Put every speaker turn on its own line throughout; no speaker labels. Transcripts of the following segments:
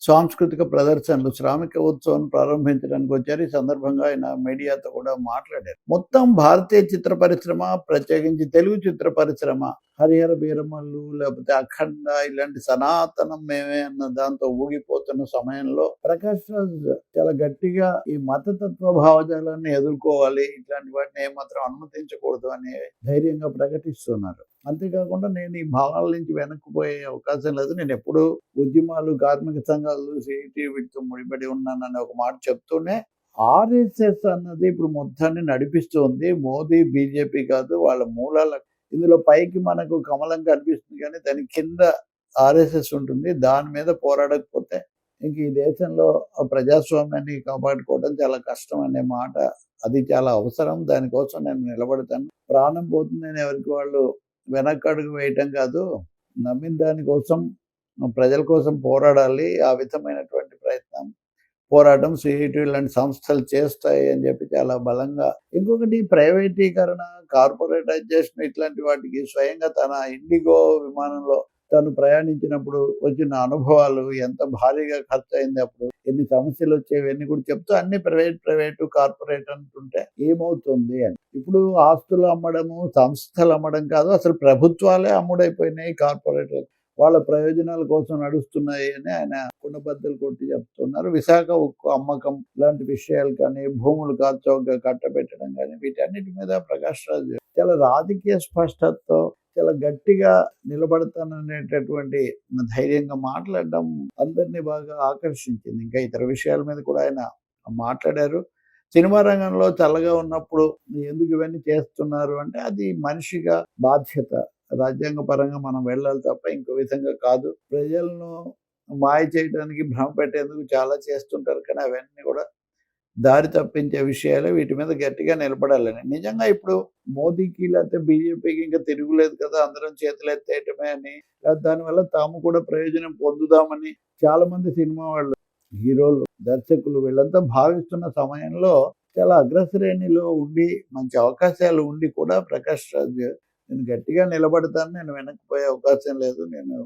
సాంస్కృతిక ప్రదర్శనలు శ్రామిక ఉత్సవం ప్రారంభించడానికి వచ్చారు. ఈ సందర్భంగా ఆయన మీడియాతో కూడా మాట్లాడారు. మొత్తం భారతీయ చిత్ర పరిశ్రమ ప్రత్యేకించి తెలుగు చిత్ర పరిశ్రమ హరిహర బీరమల్లు లేకపోతే అఖండ ఇలాంటి సనాతనం మేమే అన్న దాంతో ఊగిపోతున్న సమయంలో ప్రకాష్ రాజ్ చాలా గట్టిగా ఈ మతతత్వ భావజాలాన్ని ఎదుర్కోవాలి. ఇట్లాంటి వాటిని ఏమాత్రం అనుమతించకూడదు అని ధైర్యంగా ప్రకటిస్తున్నారు. అంతేకాకుండా నేను ఈ భావాల నుంచి వెనక్కిపోయే అవకాశం లేదు. నేను ఎప్పుడు ఉద్యమాలు కార్మిక సంఘాలు సిఐటి వీటితో ముడిపడి ఉన్నానని ఒక మాట చెప్తూనే ఆర్ఎస్ఎస్ అన్నది ఇప్పుడు మొత్తాన్ని నడిపిస్తుంది. మోదీ బీజేపీ కాదు వాళ్ళ మూలాల ఇందులో పైకి మనకు కమలం కనిపిస్తుంది కానీ దాని కింద ఆర్ఎస్ఎస్ ఉంటుంది. దాని మీద పోరాడకపోతే ఇంక ఈ దేశంలో ఆ ప్రజాస్వామ్యాన్ని కాపాడుకోవడం చాలా కష్టం అనే మాట అది చాలా అవసరం. దానికోసం నేను నిలబడతాను. ప్రాణం పోతుంది అని ఎవరికి వాళ్ళు వెనకడుగు వేయటం కాదు. నమ్మిన దానికోసం ప్రజల కోసం పోరాడాలి. ఆ విధమైనటువంటి పోరాటం సిఐటి లాంటి సంస్థలు చేస్తాయి అని చెప్పి చాలా బలంగా. ఇంకొకటి ప్రైవేటీకరణ కార్పొరేటైజేషన్ ఇట్లాంటి వాటికి స్వయంగా తన ఇండిగో విమానంలో తను ప్రయాణించినప్పుడు వచ్చిన అనుభవాలు ఎంత భారీగా ఖర్చు అయింది అప్పుడు ఎన్ని సమస్యలు వచ్చేవి ఎన్ని కూడా చెప్తూ అన్ని ప్రైవేట్ ప్రైవేట్ కార్పొరేట్ అంటుంటే ఏమవుతుంది అని. ఇప్పుడు ఆస్తులు అమ్మడము సంస్థలు అమ్మడం కాదు అసలు ప్రభుత్వాలే అమ్ముడైపోయినాయి కార్పొరేట్లకు. వాళ్ళ ప్రయోజనాల కోసం నడుస్తున్నాయి అని ఆయన కుండబద్దలు కొట్టి చెప్తున్నారు. విశాఖ ఉక్కు అమ్మకం లాంటి విషయాలు కానీ భూములు కాచౌక కట్టబెట్టడం కానీ వీటన్నిటి మీద ప్రకాష్ రాజు చాలా రాజకీయ స్పష్టతతో చాలా గట్టిగా నిలబడతాననేటటువంటి ధైర్యంగా మాట్లాడడం అందరినీ బాగా ఆకర్షించింది. ఇంకా ఇతర విషయాల మీద కూడా ఆయన మాట్లాడారు. సినిమా రంగంలో చల్లగా ఉన్నప్పుడు ఎందుకు ఇవన్నీ చేస్తున్నారు అంటే అది మనిషిగా బాధ్యత రాజ్యాంగ పరంగా మనం వెళ్ళాలి తప్ప ఇంకో విధంగా కాదు. ప్రజలను మాయ చేయడానికి భ్రమ పెట్టేందుకు చాలా చేస్తుంటారు. కానీ అవన్నీ కూడా దారి తప్పించే విషయాలు వీటి మీద గట్టిగా నిలబడాలని నిజంగా ఇప్పుడు మోదీకి లేకపోతే బీజేపీకి ఇంకా తిరుగులేదు కదా. అందరం చేతులు ఎత్తేయటమే అని. దానివల్ల తాము కూడా ప్రయోజనం పొందుదామని చాలా మంది సినిమా వాళ్ళు హీరోలు దర్శకులు వీళ్ళంతా భావిస్తున్న సమయంలో చాలా అగ్రశ్రేణిలో ఉండి మంచి అవకాశాలు ఉండి కూడా ప్రకాష్ రాజ్ నేను గట్టిగా నిలబడతాను నేను వెనక్కిపోయే అవకాశం లేదు నేను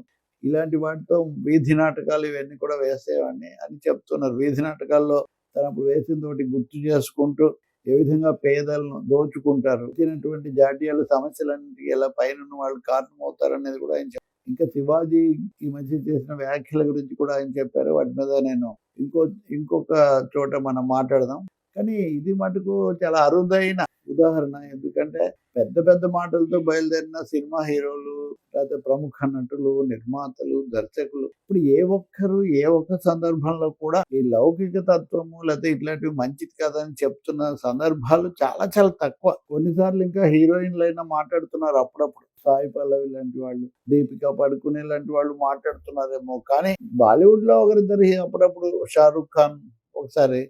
ఇలాంటి వాటితో వీధి నాటకాలు ఇవన్నీ కూడా వేసేవాడిని అని చెప్తున్నారు. వీధి నాటకాల్లో తను అప్పుడు వేసిన తోటి గుర్తు చేసుకుంటూ ఏ విధంగా పేదలను దోచుకుంటారు వచ్చినటువంటి జాతీయాల సమస్యలన్నింటికి ఎలా పైన వాళ్ళు కారణమవుతారు అనేది కూడా ఆయన ఇంకా శివాజీ ఈ మధ్య చేసిన వ్యాఖ్యల గురించి కూడా ఆయన చెప్పారు. వాటి మీద నేను ఇంకో ఇంకొక చోట మనం మాట్లాడదాం. కానీ ఇది మటుకు చాలా అరుదైన ఉదాహరణ. ఎందుకంటే పెద్ద పెద్ద మాటలతో బయలుదేరిన సినిమా హీరోలు లేకపోతే ప్రముఖ నటులు నిర్మాతలు దర్శకులు ఇప్పుడు ఏ ఒక్కరు ఏ ఒక్క సందర్భంలో కూడా ఈ లౌకిక తత్వము లేకపోతే ఇట్లాంటివి మంచిది కాదని చెప్తున్న సందర్భాలు చాలా చాలా తక్కువ. కొన్నిసార్లు ఇంకా హీరోయిన్లు అయినా మాట్లాడుతున్నారు అప్పుడప్పుడు. సాయి పల్లవి లాంటి వాళ్ళు దీపిక పడుకునే లాంటి వాళ్ళు మాట్లాడుతున్నారేమో. కానీ బాలీవుడ్లో ఒకరిద్దరు అప్పుడప్పుడు షారూక్ ఖాన్ ఒకసారి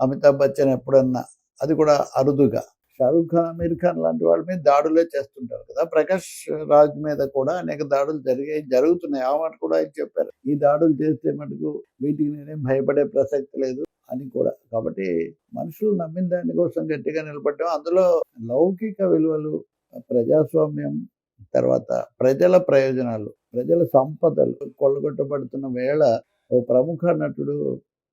అమితాబ్ బచ్చన్ ఎప్పుడన్నా అది కూడా అరుదుగా. షారూక్ ఖాన్ అమీర్ ఖాన్ లాంటి వాళ్ళ మీద దాడులే చేస్తుంటారు కదా. ప్రకాష్ రాజ్ మీద కూడా అనేక దాడులు జరిగాయి జరుగుతున్నాయి. ఆ మాట కూడా ఆయన చెప్పారు. ఈ దాడులు చేస్తే మటుకు వీటికి నేనేం భయపడే ప్రసక్తి లేదు అని కూడా. కాబట్టి మనుషులు నమ్మిన దాని కోసం గట్టిగా నిలబడ్డాం. అందులో లౌకిక విలువలు ప్రజాస్వామ్యం తర్వాత ప్రజల ప్రయోజనాలు ప్రజల సంపదలు కొల్లగొట్టబడుతున్న వేళ ఓ ప్రముఖ నటుడు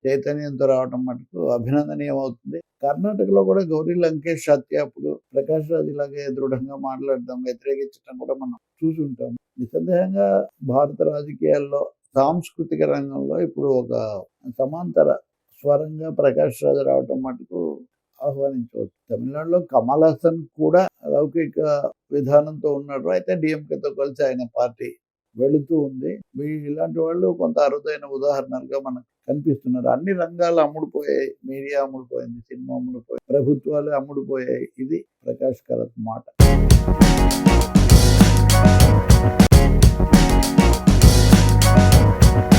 చైతన్యంతో రావటం మటుకు అభినందనీయం అవుతుంది కర్ణాటకలో కూడా గౌరీ లంకేష్ హత్య అప్పుడు ప్రకాష్ రాజ్ ఇలాగే దృఢంగా మాట్లాడడం వ్యతిరేకించడం కూడా మనం చూసుంటాం. నిస్సందేహంగా భారత రాజకీయాల్లో సాంస్కృతిక రంగంలో ఇప్పుడు ఒక సమాంతర స్వరంగా ప్రకాష్ రాజు రావటం మటుకు ఆహ్వానించవచ్చు. తమిళనాడులో కమల్ హాసన్ కూడా లౌకిక విధానంతో ఉన్నాడు. అయితే డిఎంకేతో కలిసి ఆయన పార్టీ వెళుతూ ఉంది. మీ ఇలాంటి వాళ్ళు కొంత అరుదైన ఉదాహరణలుగా మనకు కనిపిస్తున్నారు. అన్ని రంగాలు అమ్ముడుపోయాయి. మీడియా అమ్ముడుపోయింది. సినిమా అమ్ముడుపోయాయి ప్రభుత్వాలు అమ్ముడుపోయాయి. ఇది ప్రకాష్ కరత్ మాట.